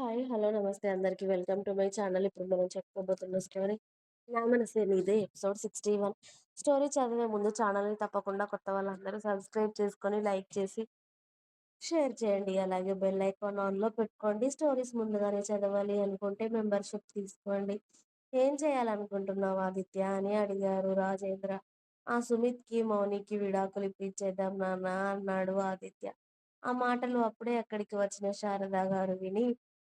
Hi. Hello. నమస్తే అందరికీ welcome to my channel. ఇప్పుడు మనం చెప్పుకోబోతున్న స్టోరీ 'నా మనసే నీదే' ఎపిసోడ్ 61. స్టోరీ చదివే ముందు ఛానల్‌ని తప్పకుండా కొత్త వాళ్ళందరూ సబ్స్క్రైబ్ చేసుకొని, లైక్ చేసి, షేర్ చేయండి. అలాగే బెల్ ఐకాన్ ఆన్‌లో పెట్టుకోండి. స్టోరీస్ ముందుగానే చదవాలి అనుకుంటే మెంబర్‌షిప్ తీసుకోండి. ఏం చేయాలనుకుంటున్నావు ఆదిత్య? అని అడిగారు రాజేంద్ర. ఆ సుమిత్‌కి, మౌనికి విడాకులు ఇప్పించేద్దాం నాన్న అన్నాడు ఆదిత్య. ఆ మాటలు అప్పుడే అక్కడికి వచ్చిన శారద గారు విని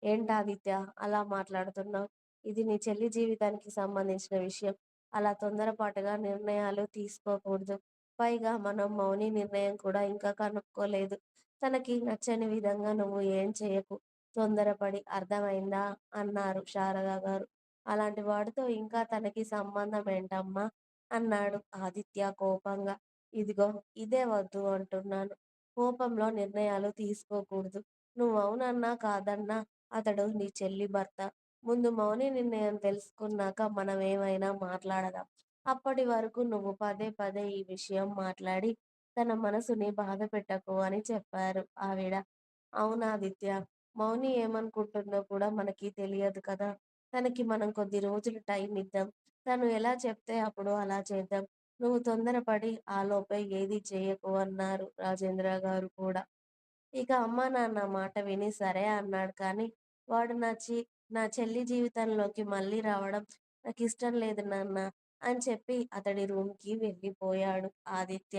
ఏంటాదిత్య అలా మాట్లాడుతున్నావు ఇది నీ చెల్లి జీవితానికి సంబంధించిన విషయం. అలా తొందరపాటుగా నిర్ణయాలు తీసుకోకూడదు. పైగా మనం మౌని నిర్ణయం కూడా ఇంకా కనుక్కోలేదు. తనకి నచ్చని విధంగా నువ్వు ఏం చేయకు తొందరపడి అర్థమైందా? అన్నారు శారద గారు. అలాంటి వాడితో ఇంకా తనకి సంబంధం ఏంటమ్మా అన్నాడు ఆదిత్య కోపంగా. ఇదిగో ఇదే వద్దు అంటున్నాను. కోపంలో నిర్ణయాలు తీసుకోకూడదు. నువ్వు అవునన్నా కాదన్నా అతడు నీ చెల్లి భర్త. ముందు మౌని నిర్ణయం తెలుసుకున్నాక మనం ఏమైనా మాట్లాడదాం. అప్పటి వరకు నువ్వు పదే పదే ఈ విషయం మాట్లాడి తన మనసుని బాధ పెట్టకు అని చెప్పారు ఆవిడ. అవునాదిత్య. మౌని ఏమనుకుంటుందో కూడా మనకి తెలియదు కదా! తనకి మనం కొద్ది రోజులు టైం ఇద్దాం. తను ఎలా చెప్తే అప్పుడు అలా చేద్దాం. నువ్వు తొందరపడి ఆలోపే ఏది చేయకు అన్నారు రాజేంద్ర గారు కూడా. ఇక అమ్మానాన్న మాట విని సరే అన్నాడు కానీ, వాడు నా చి నా చెల్లి జీవితంలోకి మళ్ళీ రావడం నాకు ఇష్టం లేదు నాన్నా అని చెప్పి అతడి రూమ్‌కి వెళ్ళిపోయాడు ఆదిత్య.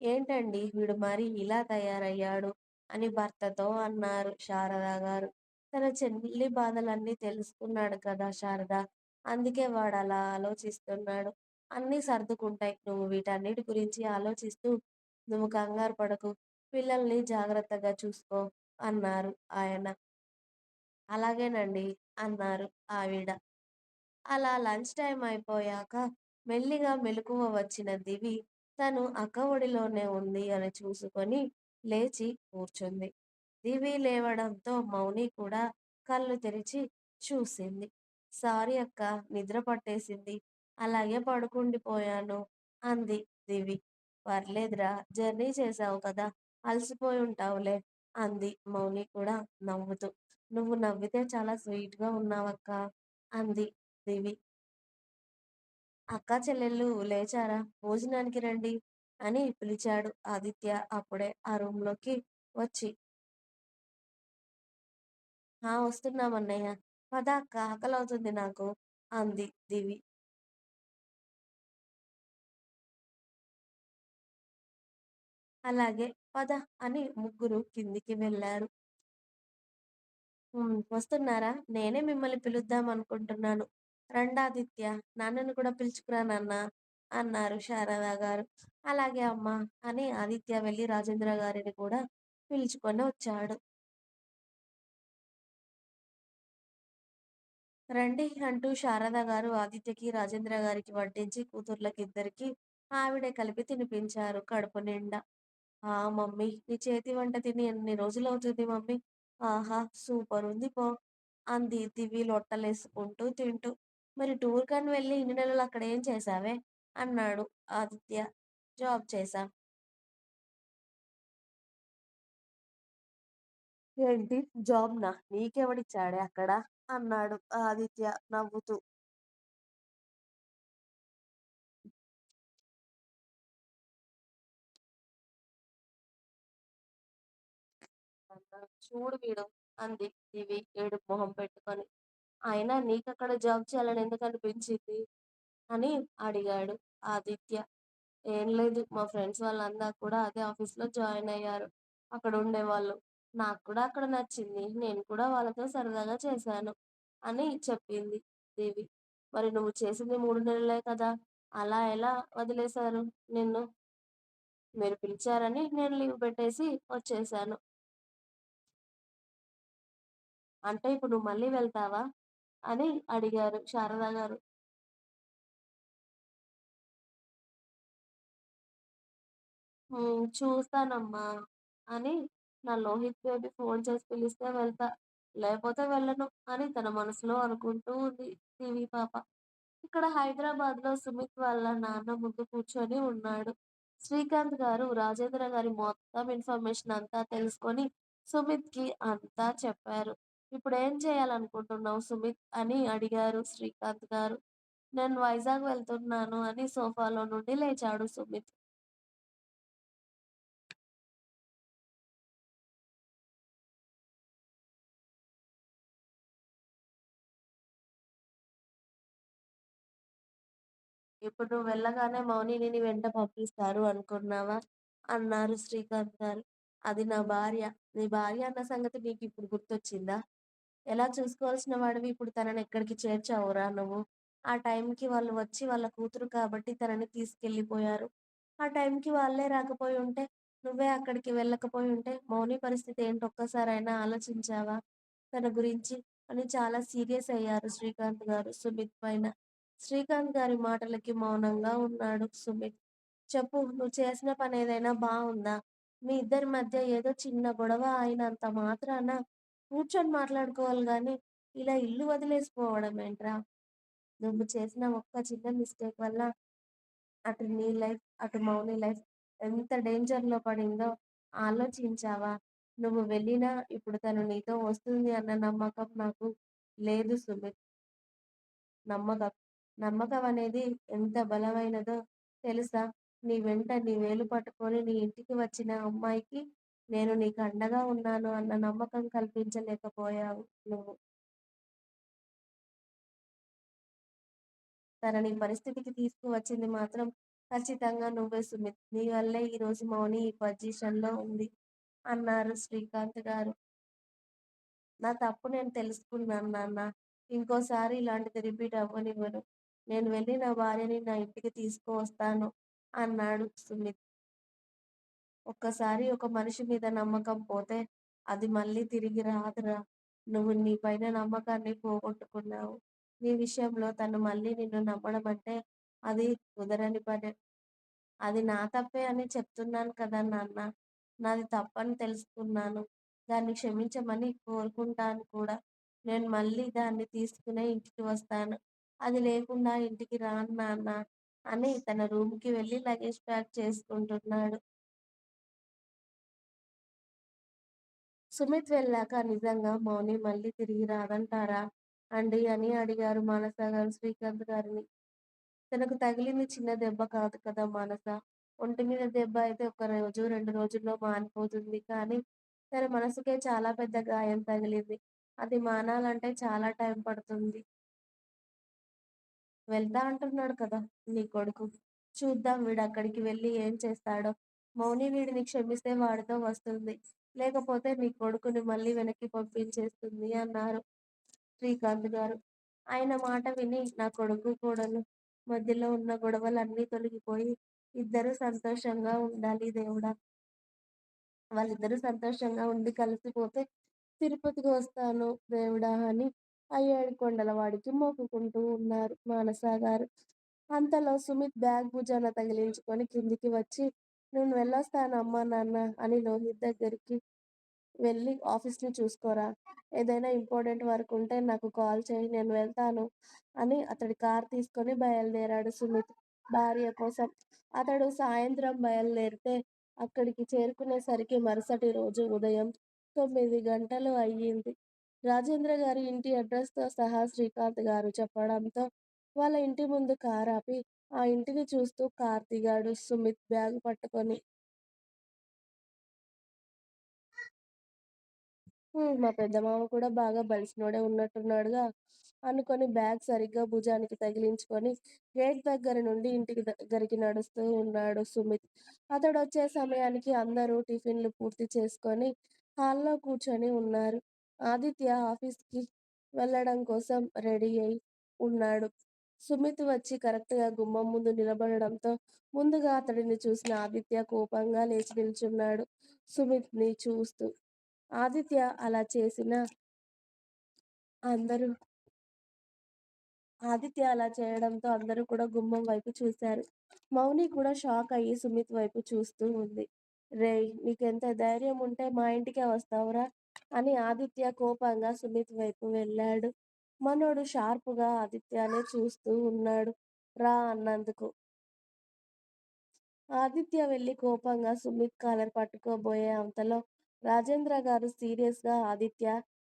ఏంటండి వీడు మరి ఇలా తయారయ్యాడు? అని భర్తతో అన్నారు శారద గారు. తన చెల్లి బాధలన్నీ తెలుసుకున్నాడు కదా శారదా! అందుకే వాడు అలా ఆలోచిస్తున్నాడు. అన్నీ సర్దుకుంటాయి. నువ్వు వీటన్నిటి గురించి ఆలోచిస్తూ నువ్వు కంగారు పడకు. పిల్లల్ని జాగ్రత్తగా చూసుకో అన్నారు ఆయన. అలాగేనండి అన్నారు ఆవిడ. అలా లంచ్ టైం అయిపోయాక మెల్లిగా మెలకువ వచ్చిన దివి తను అక్క ఒడిలోనే ఉంది అని చూసుకొని లేచి కూర్చుంది. దివి లేవడంతో మౌని కూడా కళ్ళు తెరిచి చూసింది. సారీ అక్క నిద్ర పట్టేసింది. అలాగే పడుకుండిపోయాను అంది దివి. పర్లేదురా జర్నీ చేశావు కదా! అలసిపోయి ఉంటావులే అంది మౌని కూడా నవ్వుతూ. నువ్వు నవ్వితే చాలా స్వీట్‌గా ఉన్నావక్క అంది దివి. అక్కా చెల్లెళ్ళు లేచారా? భోజనానికి రండి అని పిలిచాడు ఆదిత్య అప్పుడే ఆ రూమ్‌లోకి వచ్చి. ఆ వస్తున్నామన్నయ్య. పద అక్కా ఆకలవుతుంది నాకు అంది దివి. అలాగే పద అని ముగ్గురు కిందికి వెళ్ళారు వస్తున్నారా? నేనే మిమ్మల్ని పిలుద్దాం అనుకుంటున్నాను. రండాదిత్య. నాన్నని కూడా పిలుచుకురా నాన్న అన్నారు శారద గారు. అలాగే అమ్మ అని ఆదిత్య వెళ్ళి రాజేంద్ర గారిని కూడా పిలుచుకొని వచ్చాడు. రండి అంటూ శారద గారు ఆదిత్యకి, రాజేంద్ర గారికి వడ్డించి కూతుర్లకిద్దరికీ ఆవిడే కలిపి తినిపించారు కడుపు నిండా. ఆ మమ్మీ నీ చేతి వంట తిని ఎన్ని రోజులు అవుతుంది మమ్మీ. ఆహా! సూపరుంది పో అంది దివి లొట్టలేసుకుంటూ తింటూ. మరి టూర్ కని వెళ్ళి ఇన్ని నెలలు అక్కడ ఏం చేశావే? అన్నాడు ఆదిత్య. జాబ్ చేశా. ఏంటి జాబ్ నా నీకెవడిచ్చాడే అక్కడ? అన్నాడు ఆదిత్య నవ్వుతూ. చూడు వీడు అంది దివి ఏడు మొహం పెట్టుకొని. అయినా అక్కడ జాబ్ చేయాలని ఎందుకు అనిపించింది అని అడిగాడు ఆదిత్య. ఏం లేదు మా ఫ్రెండ్స్ వాళ్ళందరూ కూడా అదే ఆఫీస్‌లో జాయిన్ అయ్యారు. అక్కడ ఉండేవాళ్ళు. నాకు కూడా అక్కడ నచ్చింది. నేను కూడా వాళ్ళతో సరదాగా చేశాను అని చెప్పింది దేవి మరి నువ్వు చేసింది మూడు నెలలే కదా! అలా ఎలా వదిలేశారు నిన్ను? మీరు పిలిచారని నేను లీవ్ పెట్టేసి వచ్చేసాను అంటే ఇప్పుడు నువ్వు మళ్ళీ వెళ్తావా? అని అడిగారు శారదా గారు. చూస్తానమ్మా అని నా లోహిత్ బేబీ ఫోన్ చేసి పిలిస్తే వెళ్తా. లేకపోతే వెళ్ళను అని తన మనసులో అనుకుంటూ ఉంది దివి పాప. ఇక్కడ హైదరాబాద్లో సుమిత్ వాళ్ళ నాన్న ముందు కూర్చొని ఉన్నాడు. శ్రీకాంత్ గారు రాజేంద్ర గారి మొత్తం ఇన్ఫర్మేషన్ అంతా తెలుసుకొని సుమిత్కి అంతా చెప్పారు. ఇప్పుడు ఏం చేయాలనుకుంటున్నావు సుమిత్" అని అడిగారు శ్రీకాంత్ గారు. "నేను వైజాగ్ వెళ్తున్నాను" అని సోఫాలో నుండి లేచాడు సుమిత్. "ఇప్పుడు నువ్వు వెళ్ళగానే మౌనిని నీ వెంట పంపిస్తారు అనుకున్నావా" అన్నారు శ్రీకాంత్ గారు. "అది నా భార్య. నీ భార్య అన్న సంగతి నీకు ఇప్పుడు గుర్తొచ్చిందా? ఎలా చూసుకోవాల్సిన వాడివి ఇప్పుడు తనని ఎక్కడికి చేర్చావురా నువ్వు? ఆ టైంకి వాళ్ళు వచ్చి వాళ్ళ కూతురు కాబట్టి తనని తీసుకెళ్ళిపోయారు. ఆ టైంకి వాళ్ళే రాకపోయి ఉంటే నువ్వే అక్కడికి వెళ్ళకపోయి ఉంటే మౌని పరిస్థితి ఏంటో ఒక్కసారైనా ఆలోచించావా తన గురించి" అని చాలా సీరియస్ అయ్యారు శ్రీకాంత్ గారు సుమిత్ పైన. శ్రీకాంత్ గారి మాటలకి మౌనంగా ఉన్నాడు సుమిత్. "చెప్పు నువ్వు చేసిన పని ఏదైనా బాగుందా మీ ఇద్దరి మధ్య ఏదో చిన్న గొడవ అయినంత మాత్రాన కూర్చొని మాట్లాడుకోవాలి కానీ ఇలా ఇల్లు వదిలేసిపోవడం ఏంట్రా నువ్వు చేసిన ఒక్క చిన్న మిస్టేక్ వల్ల అటు నీ లైఫ్, అటు మౌని లైఫ్ ఎంత డేంజర్‌లో పడిందో ఆలోచించావా? నువ్వు వెళ్ళినా ఇప్పుడు తను నీతో వస్తుంది అన్న నమ్మకం నాకు లేదు సుమిత్. నమ్మకం, నమ్మకం అనేది ఎంత బలమైనదో తెలుసా? నీ వెంట నీ వేలు పట్టుకొని నీ ఇంటికి వచ్చిన అమ్మాయికి నేను నీకు అండగా ఉన్నాను అన్న నమ్మకం కల్పించలేకపోయావు నువ్వు. తనని పరిస్థితికి తీసుకువచ్చింది మాత్రం ఖచ్చితంగా నువ్వే సుమిత్. నీ వల్లే ఈరోజు మౌని ఈ పొజిషన్‌లో ఉంది" అన్నారు శ్రీకాంత్ గారు. "నా తప్పు నేను తెలుసుకున్నాను నాన్న ఇంకోసారి ఇలాంటిది రిపీట్ అవ్వనివ్వను. నేను వెళ్ళి నా భార్యని నా ఇంటికి తీసుకువస్తాను" అన్నాడు సుమిత్. "ఒక్కసారి ఒక మనిషి మీద నమ్మకం పోతే అది మళ్ళీ తిరిగి రాదురా. నువ్వు నీ పైన నమ్మకాన్ని పోగొట్టుకున్నావు. నీ విషయంలో తను మళ్ళీ నిన్ను నమ్మడమంటే అది కుదరని పని. అది నా తప్పే అని చెప్తున్నాను కదా నాన్న నాది తప్పని తెలుసుకున్నాను. దాన్ని క్షమించమని కోరుకుంటాను కూడా. నేను మళ్ళీ దాన్ని తీసుకునే ఇంటికి వస్తాను. అది లేకుండా ఇంటికి రాను నాన్నా" అని తన రూమ్‌కి వెళ్ళి లగేజ్ ప్యాక్ చేసుకుంటున్నాడు. సుమిత్ వెళ్ళాక "నిజంగా మౌని మళ్ళీ తిరిగి రాదంటారా అండి అని అడిగారు మానస గారు శ్రీకాంత్ గారిని. "తనకు తగిలింది చిన్న దెబ్బ కాదు కదా మానస. ఒంటి మీద దెబ్బ అయితే ఒక రోజు, రెండు రోజుల్లో మానిపోతుంది. కానీ తన మనసుకే చాలా పెద్ద గాయం తగిలింది. అది మానాలంటే చాలా టైం పడుతుంది. వెళ్తా అంటున్నాడు కదా నీ కొడుకు. చూద్దాం వీడు అక్కడికి వెళ్ళి ఏం చేస్తాడో. మౌని వీడిని క్షమిస్తే వాడితో వస్తుంది. లేకపోతే నీ కొడుకుని మళ్ళీ వెనక్కి పంపించేస్తుంది" అన్నారు శ్రీకాంత్ గారు. ఆయన మాట విని "నా కొడుకు, కోడలు మధ్యలో ఉన్న గొడవలన్నీ తొలగిపోయి ఇద్దరు సంతోషంగా ఉండాలి దేవుడా. వాళ్ళిద్దరూ సంతోషంగా ఉండి కలిసిపోతే తిరుపతికి వస్తాను దేవుడా" అని ఆ కొండలవాడికి మొక్కుకుంటూ ఉన్నారు మానస గారు. అంతలో సుమిత్ బ్యాగ్ భుజాన తగిలించుకొని కిందికి వచ్చి "నేను వెళ్ళొస్తాను అమ్మా నాన్న" అని లోహిత్ దగ్గరికి వెళ్ళి "ఆఫీస్‌ని చూసుకోరా. ఏదైనా ఇంపార్టెంట్ వర్క్ ఉంటే నాకు కాల్ చేయి నేను వెళ్తాను" అని అతడి కార్ తీసుకొని బయలుదేరాడు సుమిత్ భార్య కోసం. అతడు సాయంత్రం బయలుదేరితే అక్కడికి చేరుకునేసరికి మరుసటి రోజు ఉదయం తొమ్మిది గంటలు అయ్యింది. రాజేంద్ర గారి ఇంటి అడ్రస్‌తో సహా శ్రీకాంత్ గారు చెప్పడంతో వాళ్ళ ఇంటి ముందు కారాపి ఆ ఇంటిని చూస్తూ కార్తీగాడు సుమిత్ బ్యాగ్ పట్టుకొని. "హ్మ్. మా పెద్దమామ కూడా బాగా బలిసినోడే ఉన్నట్టున్నాడుగా" అనుకొని బ్యాగ్ సరిగ్గా భుజానికి తగిలించుకొని గేట్ దగ్గర నుండి ఇంటికి దగ్గరికి నడుస్తూ ఉన్నాడు సుమిత్. అతడు వచ్చే సమయానికి అందరూ టిఫిన్‌లు పూర్తి చేసుకొని హాల్‌లో కూర్చొని ఉన్నారు. ఆదిత్య ఆఫీస్‌కి వెళ్ళడం కోసం రెడీ అయి ఉన్నాడు. సుమిత్ వచ్చి కరెక్ట్‌గా గుమ్మం ముందు నిలబడడంతో ముందుగా అతడిని చూసిన ఆదిత్య కోపంగా లేచి నిల్చున్నాడు సుమిత్‌ని చూస్తూ. ఆదిత్య అలా చేసిన అందరూ ఆదిత్య అలా చేయడంతో అందరూ కూడా గుమ్మం వైపు చూశారు. మౌని కూడా షాక్ అయ్యి సుమిత్ వైపు చూస్తూ ఉంది. "రేయ్ నీకెంత ధైర్యం ఉంటే మా ఇంటికే వస్తావురా" అని ఆదిత్య కోపంగా సుమిత్ వైపు వెళ్ళాడు. మనోడు షార్పుగా ఆదిత్యనే చూస్తూ ఉన్నాడు రా అన్నందుకు. ఆదిత్య వెళ్ళి కోపంగా సుమిత్ కాలర్ పట్టుకోబోయే అంతలో రాజేంద్ర గారు సీరియస్‌గా "ఆదిత్య"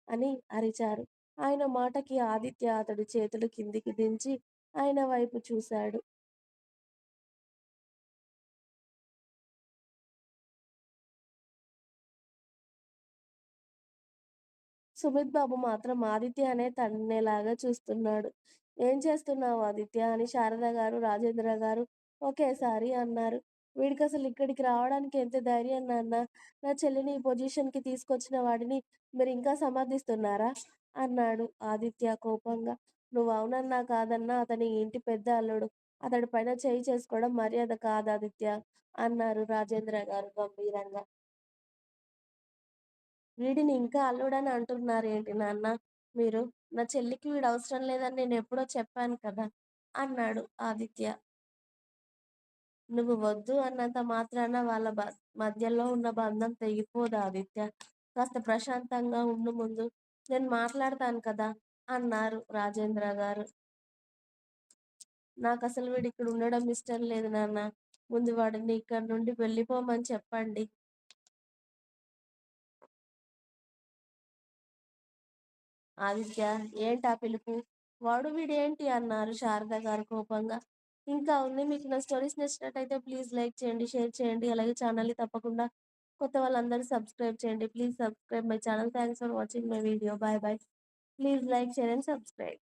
అని అరిచారు. ఆయన మాటకి ఆదిత్య అతడి చేతులు కిందికి దించి ఆయన వైపు చూశాడు. సుమిత్ బాబు మాత్రం ఆదిత్య అనే తన్నేలాగా చూస్తున్నాడు. ఏం చేస్తున్నావు ఆదిత్య? అని శారద గారు రాజేంద్ర గారు ఒకేసారి అన్నారు. వీడికి అసలు ఇక్కడికి రావడానికి ఎంత ధైర్యం నాన్న నా చెల్లిని ఈ పొజిషన్కి తీసుకొచ్చిన వాడిని మీరు ఇంకా సమర్థిస్తున్నారా? అన్నాడు ఆదిత్య కోపంగా. నువ్వు అవునన్నా కాదన్నా అతని ఇంటి పెద్ద అల్లుడు. అతడిపైన చేయి చేసుకోవడం మర్యాద కాదు ఆదిత్య అన్నారు రాజేంద్ర గారు గంభీరంగా. వీడిని ఇంకా అల్లుడని అంటున్నారేంటి నాన్న మీరు? నా చెల్లికి వీడవసరం లేదని నేను ఎప్పుడో చెప్పాను కదా! అన్నాడు ఆదిత్య. నువ్వు వద్దు అన్నంత మాత్రాన వాళ్ళ బ మధ్యలో ఉన్న బంధం తెగిపోదా ఆదిత్య కాస్త ప్రశాంతంగా ఉండు ముందు. నేను మాట్లాడతాను కదా! అన్నారు రాజేంద్ర గారు నాకు అసలు వీడు వీడిక్కడ ఉండడం ఇష్టం లేదు నాన్న ముందు వాడిని ఇక్కడ నుండి వెళ్ళిపోమని చెప్పండి. ఆదిత్య ఏంటా పిలుపు? వాడు వీడేంటి? అన్నారు శారదగారు కోపంగా. ఇంకా ఉంది. మీకు నా స్టోరీస్ నచ్చినట్టయితే ప్లీజ్ లైక్ చేయండి, షేర్ చేయండి. అలాగే ఛానల్‌ని తప్పకుండా కొత్త వాళ్ళందరూ సబ్స్క్రైబ్ చేయండి. Please subscribe my channel. Thanks for watching my video. Bye bye please like, share and subscribe.